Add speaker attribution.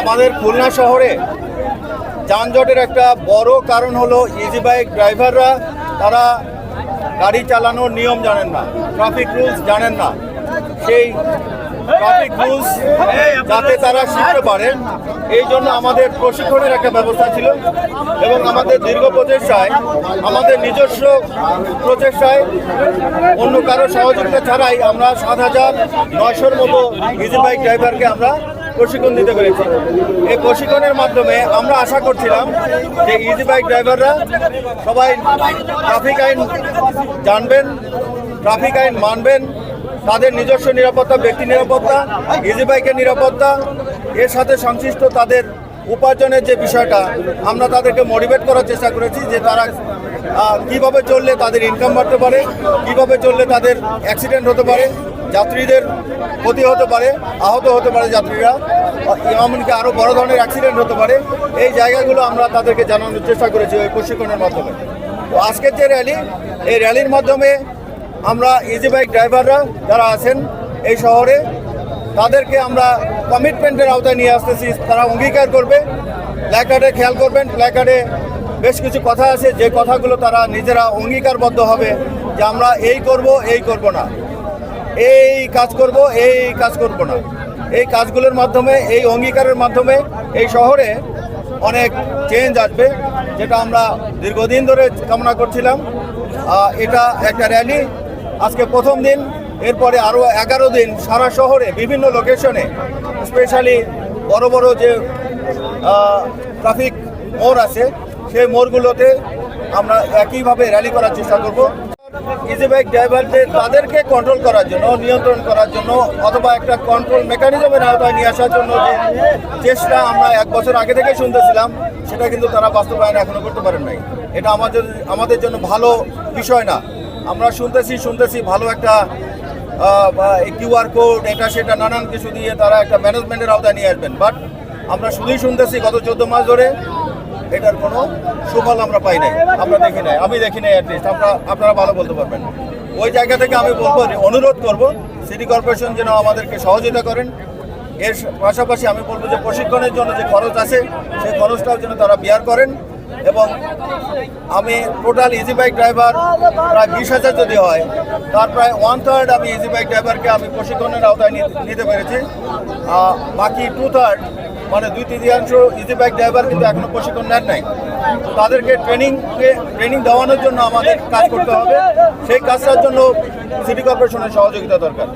Speaker 1: আমাদের খুলনা শহরে যানজটের একটা বড় কারণ হলো ইজি বাইক ড্রাইভাররা তারা গাড়ি চালানোর নিয়ম জানেন না ট্রাফিক রুলস জানেন না। সেই ট্রাফিক রুলস যাতে তারা শিখতে পারে, এই জন্য আমাদের প্রশিক্ষণের একটা ব্যবস্থা ছিল এবং আমাদের দীর্ঘ প্রচেষ্টায়, আমাদের নিজস্ব প্রচেষ্টায় অন্য কারও সহযোগিতা ছাড়াই আমরা সাত হাজার নয়শোর মতো ইজি বাইক ড্রাইভারকে আমরা প্রশিক্ষণ দিতে পেরেছি। এই প্রশিক্ষণের মাধ্যমে আমরা আশা করছিলাম যে ইজি বাইক ড্রাইভাররা সবাই ট্রাফিক আইন জানবেন ট্রাফিক আইন মানবেন, তাদের নিজস্ব নিরাপত্তা, ব্যক্তি নিরাপত্তা ইজি বাইকের নিরাপত্তা, এর সাথে সংশ্লিষ্ট তাদের উপার্জনের যে বিষয়টা, আমরা তাদেরকে মোটিভেট করার চেষ্টা করেছি যে তারা কীভাবে চললে তাদের ইনকাম বাড়তে পারে, কীভাবে চললে তাদের অ্যাক্সিডেন্ট হতে পারে যাত্রীদের ক্ষতি হতে পারে, আহত হতে পারে যাত্রীরা। এমনকি আরও বড় ধরনের অ্যাক্সিডেন্ট হতে পারে। এই জায়গাগুলো আমরা তাদেরকে জানানোর চেষ্টা করেছি ওই প্রশিক্ষণের মাধ্যমে। তো আজকের যে র্যালি এই র্যালির মাধ্যমে আমরা ইজি বাইক ড্রাইভাররা যারা আছেন এই শহরে, তাদেরকে আমরা কমিটমেন্টের আওতায় নিয়ে আসতেছি। তারা অঙ্গীকার করবে। প্ল্যাকার্ডে খেয়াল করবেন। প্ল্যাকার্ডে বেশ কিছু কথা আছে। যে কথাগুলো তারা নিজেরা অঙ্গীকারবদ্ধ হবে যে আমরা এই করব এই করব না। এই কাজ করব, এই কাজ করব না। এই কাজগুলোর মাধ্যমে, এই অঙ্গীকারের মাধ্যমে এই শহরে অনেক চেঞ্জ আসবে, যেটা আমরা দীর্ঘদিন ধরে কামনা করছিলাম। এটা একটা র্যালি আজকে প্রথম দিন, এরপরে আরও এগারো দিন সারা শহরে বিভিন্ন লোকেশনে স্পেশালি বড় বড় যে ট্রাফিক মোড় আছে, সেই মোড়গুলোতে আমরা একইভাবে র্যালি করার চেষ্টা করব। ইজি বাইক ড্রাইভারদের তাদেরকে কন্ট্রোল করার জন্য, নিয়ন্ত্রণ করার জন্য, অথবা একটা কন্ট্রোল মেকানিজমের আওতায় নিয়ে আসার জন্য যে চেষ্টা আমরা এক বছর আগে থেকে শুনতেছিলাম, সেটা কিন্তু তারা বাস্তবায়ন এখনও করতে পারেন নাই। এটা আমাদের আমাদের জন্য ভালো বিষয় না। আমরা শুনতেছি শুনতেছি ভালো একটা কিউআর কোড এটা সেটা নানান কিছু দিয়ে তারা একটা ম্যানেজমেন্টের আওতায় নিয়ে আসবেন। বাট আমরা শুধুই শুনতেছি, গত চোদ্দ মাস ধরে এটার কোনো সুফল আমরা পাই নাই। আমরা দেখি নাই। আমি দেখি নাই অ্যাটলিস্ট আপনারা আপনারা ভালো বলতে পারবেন। ওই জায়গা থেকে আমি বলব অনুরোধ করব সিটি কর্পোরেশন যেন আমাদেরকে সহযোগিতা করেন। এর পাশাপাশি আমি বলব যে, প্রশিক্ষণের জন্য যে খরচ আছে, সেই খরচটাও যেন তারা বিয়ার করেন এবং আমি টোটাল ইজি বাইক ড্রাইভার প্রায় বিশ হাজার যদি হয়, তার প্রায় ওয়ান থার্ড আমি ইজি বাইক ড্রাইভারকে আমি প্রশিক্ষণের আওতায় নিতে পেরেছি। বাকি টু থার্ড মানে দুই তৃতীয়াংশ ইজি বাইক ড্রাইভার কিন্তু এখনও প্রশিক্ষণ নেন নাই। তাদেরকে ট্রেনিং ট্রেনিং দেওয়ানোর জন্য আমাদের কাজ করতে হবে। সেই কাজটার জন্য সিটি কর্পোরেশনের সহযোগিতা দরকার।